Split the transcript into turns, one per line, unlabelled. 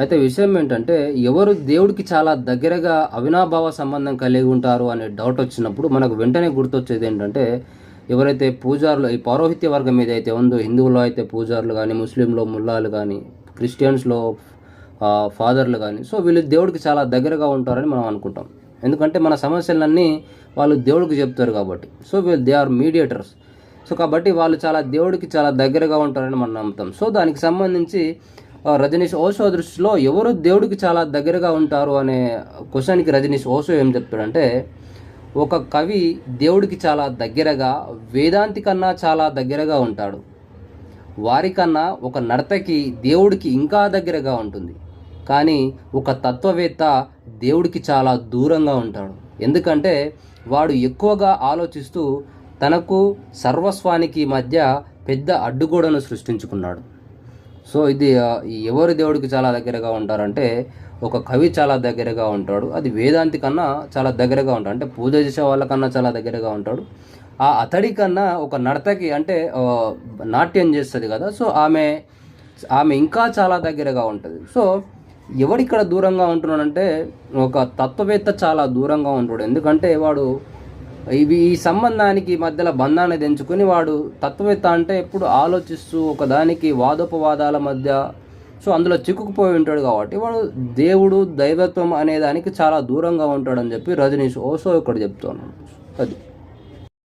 అయితే విషయం ఏంటంటే ఎవరు దేవుడికి చాలా దగ్గరగా అవినాభావ సంబంధం కలిగి ఉంటారు అనే డౌట్ వచ్చినప్పుడు మనకు వెంటనే గుర్తొచ్చేది ఏంటంటే ఎవరైతే పూజారులు ఈ పౌరోహిత్య వర్గం ఏదైతే ఉందో హిందువుల్లో అయితే పూజారులు కానీ ముస్లింలో ముల్లాలు కానీ క్రిస్టియన్స్లో ఫాదర్లు కానీ సో వీళ్ళు దేవుడికి చాలా దగ్గరగా ఉంటారని మనం అనుకుంటాం. ఎందుకంటే మన సమస్యలన్నీ వాళ్ళు దేవుడికి చెప్తారు కాబట్టి. సో వీళ్ళు దే ఆర్ మీడియేటర్స్ సో కాబట్టి వాళ్ళు చాలా దేవుడికి చాలా దగ్గరగా ఉంటారని మనం నమ్ముతాం. సో దానికి సంబంధించి రజనీష్ ఓషో దృష్టిలో ఎవరు దేవుడికి చాలా దగ్గరగా ఉంటారు అనే క్వశ్చన్కి రజనీష్ ఓషో ఏం చెప్తాడంటే ఒక కవి దేవుడికి చాలా దగ్గరగా వేదాంతి కన్నా చాలా దగ్గరగా ఉంటాడు. వారికన్నా ఒక నర్తకి దేవుడికి ఇంకా దగ్గరగా ఉంటుంది. కానీ ఒక తత్వవేత్త దేవుడికి చాలా దూరంగా ఉంటాడు. ఎందుకంటే వాడు ఎక్కువగా ఆలోచిస్తూ తనకు సర్వస్వానికి మధ్య పెద్ద అడ్డుగోడను సృష్టించుకున్నాడు. సో ఇది ఈ ఎవరు దేవుడికి చాలా దగ్గరగా ఉంటారంటే ఒక కవి చాలా దగ్గరగా ఉంటాడు. అది వేదాంతి కన్నా చాలా దగ్గరగా ఉంటాడు. అంటే పూజ చేసే వాళ్ళకన్నా చాలా దగ్గరగా ఉంటాడు. ఆ అతడి కన్నా ఒక నర్తకి అంటే నాట్యం చేస్తుంది కదా సో ఆమె ఆమె ఇంకా చాలా దగ్గరగా ఉంటుంది. సో ఎవడిక్కడ దూరంగా ఉంటున్నాడంటే ఒక తత్వవేత్త చాలా దూరంగా ఉంటాడు ఎందుకంటే వాడు ఇవి ఈ సంబంధానికి మధ్యలో బంధాన్ని తెంచుకొని వాడు తత్వవేత్త అంటే ఎప్పుడు ఆలోచిస్తూ ఒకదానికి వాదోపవాదాల మధ్య సో అందులో చిక్కుకుపోయి ఉంటాడు కాబట్టి వాడు దేవుడు దైవత్వం అనే దానికి చాలా దూరంగా ఉంటాడని చెప్పి రజనీష్ ఓసో ఇక్కడ చెప్తున్నాడు. అది.